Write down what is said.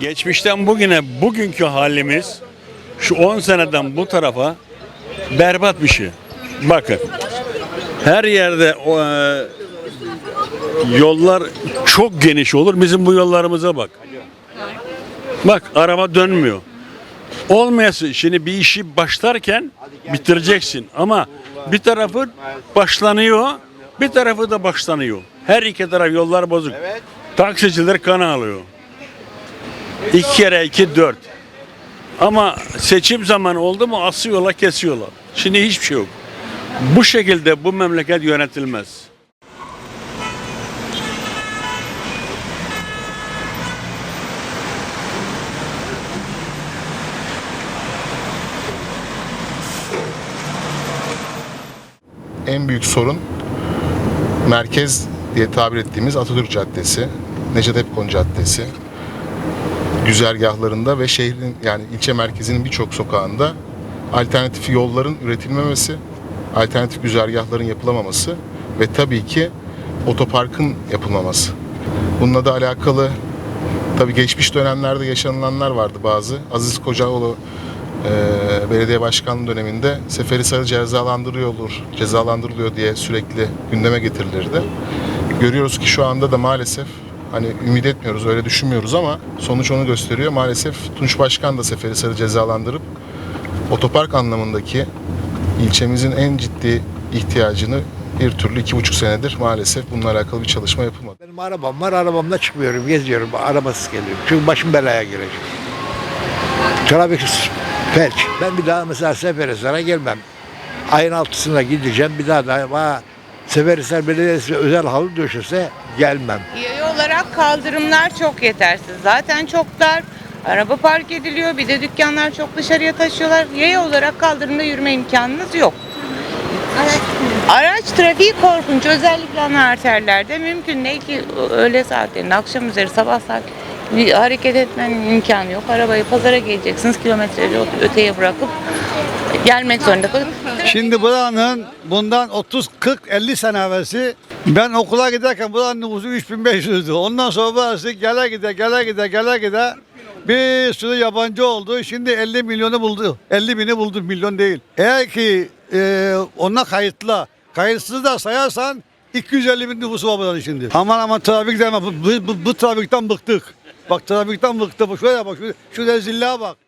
geçmişten bugüne bugünkü halimiz şu 10 seneden bu tarafa berbat bir şey. Bakın her yerde o, e, yollar çok geniş olur. Bizim bu yollarımıza bak. Bak araba dönmüyor. Olmayası şimdi bir işi başlarken bitireceksin ama bir tarafı başlanıyor, bir tarafı da başlanıyor. Her iki taraf yollar bozuk. Taksiciler kan alıyor. İki kere iki dört. Ama seçim zamanı oldu mu asıyorlar kesiyorlar. Şimdi hiçbir şey yok. Bu şekilde bu memleket yönetilmez. en büyük sorun merkez diye tabir ettiğimiz Atatürk Caddesi, Necdet Caddesi güzergahlarında ve şehrin yani ilçe merkezinin birçok sokağında alternatif yolların üretilmemesi, alternatif güzergahların yapılamaması ve tabii ki otoparkın yapılmaması. Bununla da alakalı tabii geçmiş dönemlerde yaşanılanlar vardı bazı. Aziz Kocaoğlu e, belediye başkanlığı döneminde Seferihisar'ı cezalandırıyorlar, cezalandırılıyor diye sürekli gündeme getirilirdi. Görüyoruz ki şu anda da maalesef hani ümit etmiyoruz, öyle düşünmüyoruz ama sonuç onu gösteriyor. Maalesef Tunç Başkan da Seferihisar'ı cezalandırıp otopark anlamındaki ilçemizin en ciddi ihtiyacını bir türlü iki buçuk senedir maalesef bununla alakalı bir çalışma yapılmadı. Benim arabam var, arabamda çıkmıyorum, geziyorum, arabasız geliyorum. Çünkü başım belaya girecek. Trafik felç. Ben bir daha mesela Seferihisar'a gelmem. Ayın altısında gideceğim, bir daha da Seferihisar Belediyesi özel halı döşese gelmem. Olarak kaldırımlar çok yetersiz. Zaten çok dar. Araba park ediliyor. Bir de dükkanlar çok dışarıya taşıyorlar. Yaya olarak kaldırımda yürüme imkanınız yok. Araç trafiği korkunç. Özellikle ana arterlerde mümkün değil ki öğle saatlerinde, akşam üzeri, sabah saat bir hareket etmenin imkanı yok. Arabayı pazara geleceksiniz. Kilometreleri öteye bırakıp gelmek zorunda Şimdi buranın bundan 30, 40, 50 sene evvelsi ben okula giderken buranın nüfusu 3500'dü. Ondan sonra burası gele gide gele gide gele gide bir sürü yabancı oldu. Şimdi 50 milyonu buldu. 50 bini buldu milyon değil. Eğer ki e, ona kayıtla kayıtsız da sayarsan 250 bin nüfusu var buranın şimdi. Aman aman trafik deme bu, bu, bu, trafikten bıktık. Bak trafikten bıktık. Şuraya bak şu, şu rezilliğe bak.